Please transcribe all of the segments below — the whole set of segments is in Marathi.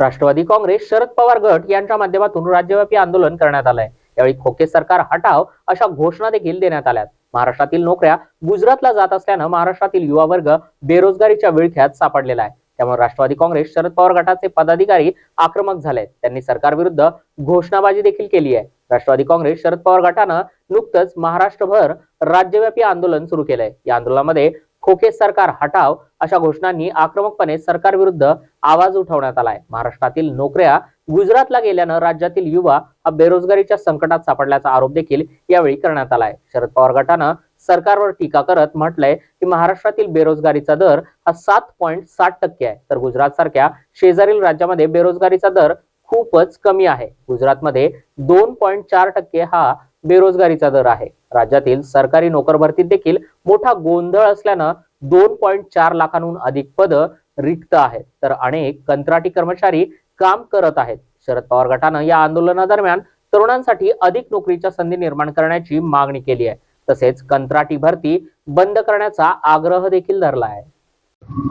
राष्ट्रवादी काँग्रेस शरद पवार गट यांच्या माध्यमातून राज्यव्यापी आंदोलन करण्यात आलंय. यावेळी खोके सरकार हटाव अशा घोषणा देखील देण्यात आल्यात. महाराष्ट्रातील नोकऱ्या गुजरातला जात असल्यानं महाराष्ट्रातील युवा वर्ग बेरोजगारीच्या विळख्यात सापडलेला आहे. त्यामुळे राष्ट्रवादी काँग्रेस शरद पवार गटाचे पदाधिकारी आक्रमक झाले त्यांनी सरकारविरुद्ध घोषणाबाजी देखील केली आहे. राष्ट्रवादी काँग्रेस शरद पवार गटानं नुकतंच महाराष्ट्रभर राज्यव्यापी आंदोलन सुरू केलंय. या आंदोलनामध्ये खोके सरकार हटाव अशा घोषणांनी आक्रमकपणे सरकारविरुद्ध आवाज उठवण्यात आलाय. महाराष्ट्रातील नोकऱ्या गुजरातला गेल्यानं राज्यातील युवा हा बेरोजगारीच्या संकटात सापडल्याचा आरोप देखील यावेळी करण्यात आलाय. शरद पवार गटानं सरकारवर टीका करत म्हटलंय की महाराष्ट्रातील बेरोजगारीचा दर हा सात पॉईंट साठ टक्के आहे. तर गुजरात सारख्या शेजारील राज्यामध्ये बेरोजगारीचा दर खूपच कमी आहे. गुजरातमध्ये दोन पॉईंट चार टक्के हा बेरोजगारीचा दर आहे. राज्यातील सरकारी नोकर भरतीत देखील मोठा गोंधळ असल्यानं दोन पॉईंट चार लाखांहून अधिक पद रिक्त आहेत. तर अनेक कंत्राटी कर्मचारी काम करत आहेत. शरद पवार गटानं या आंदोलनादरम्यान तरुणांसाठी अधिक नोकरीच्या संधी निर्माण करण्याची मागणी केली आहे. तसेच कंत्राटी भरती बंद करण्याचा आग्रह देखील धरला आहे.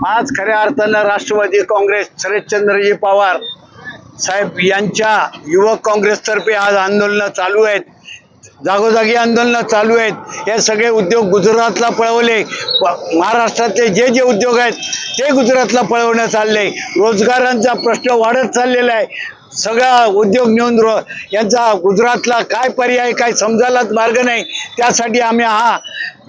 आज खऱ्या अर्थानं राष्ट्रवादी काँग्रेस शरदचंद्रजी पवार साहेब यांच्या युवक काँग्रेसतर्फे आज आंदोलनं चालू आहेत. जागोजागी आंदोलनं चालू आहेत. हे सगळे उद्योग गुजरातला पळवले. महाराष्ट्रातले जे जे उद्योग आहेत ते गुजरातला पळवण्यात चालले. रोजगारांचा प्रश्न वाढत चाललेला आहे. सगळा उद्योग नेऊन रो यांचा गुजरातला काय पर्याय काय समजायलाच मार्ग नाही. त्यासाठी आम्ही हा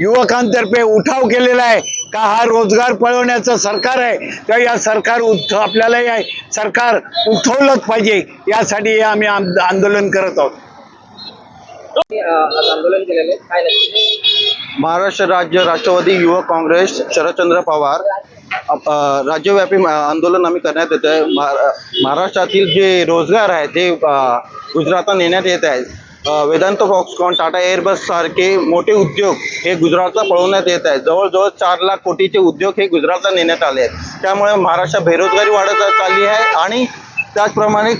युवकांतर्फे उठाव केलेला आहे का हा रोजगार पळवण्याचं सरकार आहे. तर या सरकार उठ आपल्याला या सरकार उठवलंच पाहिजे. यासाठी आम्ही आम- आंदोलन करत आहोत. आंदोलन केलेले काय महाराष्ट्र राज्य राष्ट्रवादी युवक काँग्रेस शरदचंद्र पवार राज्यव्यापी आंदोलन आम्ही करण्यात येत आहे. महाराष्ट्रातील जे रोजगार आहे ते गुजरातला नेण्यात येत आहेत वेदांत फॉक्सकॉन टाटा एअरबस सारखे मोठे उद्योग हे गुजरातला पळवण्यात येत आहेत जवळजवळ चार लाख कोटीचे उद्योग हे गुजरातला नेण्यात आले आहेत. त्यामुळे महाराष्ट्रात बेरोजगारी वाढत चालली आहे आणि त्याचप्रमाणे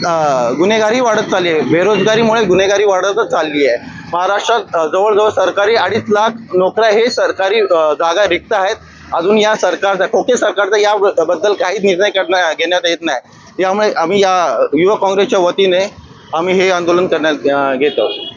गुन्हेगारी वाढत चालली आहे. बेरोजगारीमुळे गुन्हेगारी वाढतच चालली आहे. महाराष्ट्रात जवळजवळ सरकारी अडीच लाख नोकऱ्या हे सरकारी जागा रिक्त आहेत. अजून या सरकारचा खोके सरकारचा याबद्दल काही निर्णय करण्या घेण्यात येत नाही. यामुळे आम्ही या युवक काँग्रेसच्या वतीने आम्ही हे आंदोलन करण्यात घेत. आहोत